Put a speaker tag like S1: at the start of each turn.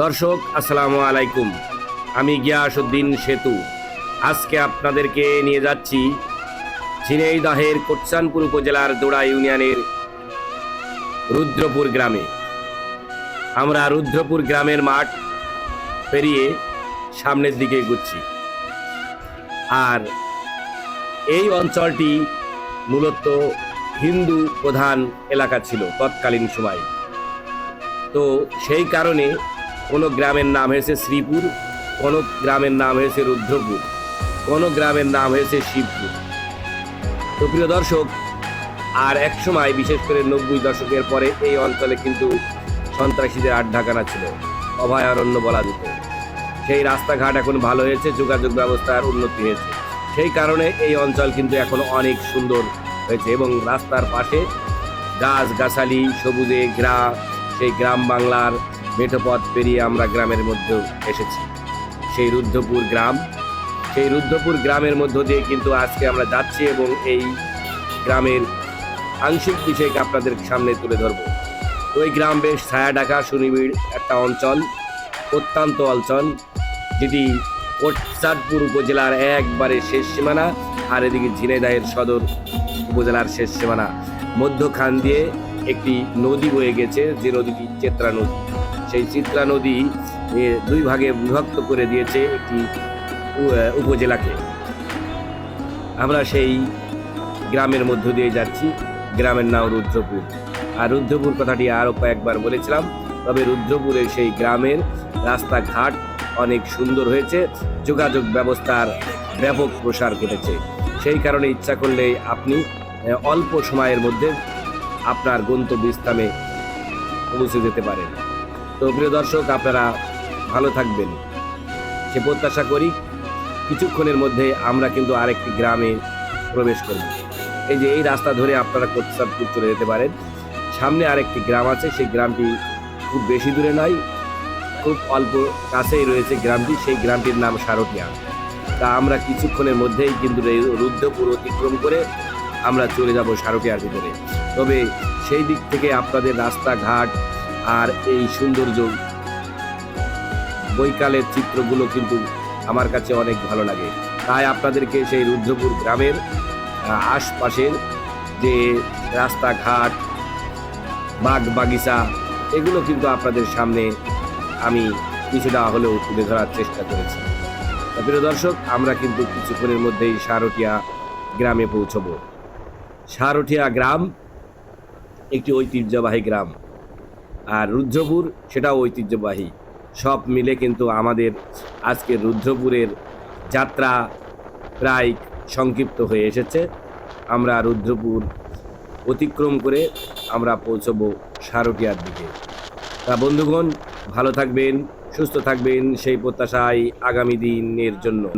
S1: দর্শক, আসসালামু আলাইকুম। আমি গিয়াসউদ্দিন সেতু। আজকে আপনাদেরকে নিয়ে যাচ্ছি ঝিনাইদহের কোটসানপুর উপজেলার দোড়া ইউনিয়নের রুদ্রপুর গ্রামে। আমরা রুদ্রপুর গ্রামের মাঠ পেরিয়ে সামনের দিকে এগুচ্ছি। আর এই অঞ্চলটি মূলত হিন্দু প্রধান এলাকা ছিল তৎকালীন সময়। তো সেই কারণে কোনো গ্রামের নাম হয়েছে শ্রীপুর, কোনো গ্রামের নাম হয়েছে রুদ্রপুর, কোনো গ্রামের নাম হয়েছে শিবপুর। তো প্রিয় দর্শক, আর এক সময়, বিশেষ করে নব্বই দশকের পরে, এই অঞ্চলে কিন্তু সন্ত্রাসীদের আড্ডাখানা ছিল, অভয়ারণ্য বলা যেত। সেই রাস্তাঘাট এখন ভালো হয়েছে, যোগাযোগ ব্যবস্থার উন্নতি হয়েছে। সেই কারণে এই অঞ্চল কিন্তু এখন অনেক সুন্দর হয়েছে এবং রাস্তার পাশে গাছ গাছালি সবুজে গ্রা সেই গ্রাম বাংলার মেঠোপথ পেরিয়ে আমরা গ্রামের মধ্যে এসেছি। সেই রুদ্ধপুর গ্রাম, সেই রুদ্ধপুর গ্রামের মধ্য দিয়ে কিন্তু আজকে আমরা যাচ্ছি এবং এই গ্রামের আংশিক বিষয়কে আপনাদের সামনে তুলে ধরব। ওই গ্রাম বেশ ছায়া ডাকা সুনিবিড় একটা অঞ্চল প্রত্যন্ত অঞ্চল, যেটি কোটচাঁদপুর উপজেলার একবারে শেষ সীমানা আর এদিকে ঝিনাইদহের সদর উপজেলার শেষ সীমানা। মধ্যখান দিয়ে একটি নদী বয়ে গেছে, যে নদীটি চেত্রা নদী। সেই চিত্রা নদী দুই ভাগে বিভক্ত করে দিয়েছে একটি উপজেলাকে। আমরা সেই গ্রামের মধ্য দিয়ে যাচ্ছি, গ্রামের নাম রুদ্রপুর। আর রুদ্রপুর কথাটি আরও কয়েকবার বলেছিলাম, তবে রুদ্রপুরের সেই গ্রামের রাস্তাঘাট অনেক সুন্দর হয়েছে, যোগাযোগ ব্যবস্থার ব্যাপক প্রসার ঘটেছে। সেই কারণে ইচ্ছা করলে আপনি অল্প সময়ের মধ্যে আপনার গন্তব্যস্থানে পৌঁছে যেতে পারেন। তো প্রিয় দর্শক, আপনারা ভালো থাকবেন। সে প্রত্যাশা করি কিছুক্ষণের মধ্যে আমরা কিন্তু আরেকটি গ্রামে প্রবেশ করব। এই যে এই রাস্তা ধরে আপনারা কোটসাদপুর চলে যেতে পারেন। সামনে আরেকটি গ্রাম আছে, সেই গ্রামটি খুব বেশি দূরে নয়, খুব অল্প কাছেই রয়েছে গ্রামটি, সেই গ্রামটির নাম সারটিয়া তা আমরা কিছুক্ষণের মধ্যেই কিন্তু রুদ্রপুর অতিক্রম করে আমরা চলে যাব সারটিয়ার ভিতরে। তবে সেই দিক থেকে আপনাদের রাস্তাঘাট আর এই সৌন্দর্য বৈকালের চিত্রগুলো কিন্তু আমার কাছে অনেক ভালো লাগে। তাই আপনাদেরকে সেই রুদ্রপুর গ্রামের আশপাশের যে রাস্তাঘাট, বাগ বাগিচা, এগুলো কিন্তু আপনাদের সামনে আমি কিছুটা হলেও তুলে ধরার চেষ্টা করেছি। প্রিয় দর্শক, আমরা কিন্তু কিছুক্ষণের মধ্যেই সারটিয়া গ্রামে পৌঁছব। সারটিয়া গ্রাম একটি ঐতিহ্যবাহী গ্রাম। আর রুদ্রপুর সেটাও ঐতিহ্যবাহী। সব মিলে কিন্তু আমাদের আজকে রুদ্রপুরের যাত্রা প্রায় সংক্ষিপ্ত হয়ে এসেছে। আমরা রুদ্রপুর অতিক্রম করে আমরা পৌঁছব সারটিয়ার দিকে। তা বন্ধুগণ, ভালো থাকবেন, সুস্থ থাকবেন সেই প্রত্যাশায় আগামী দিনের জন্য।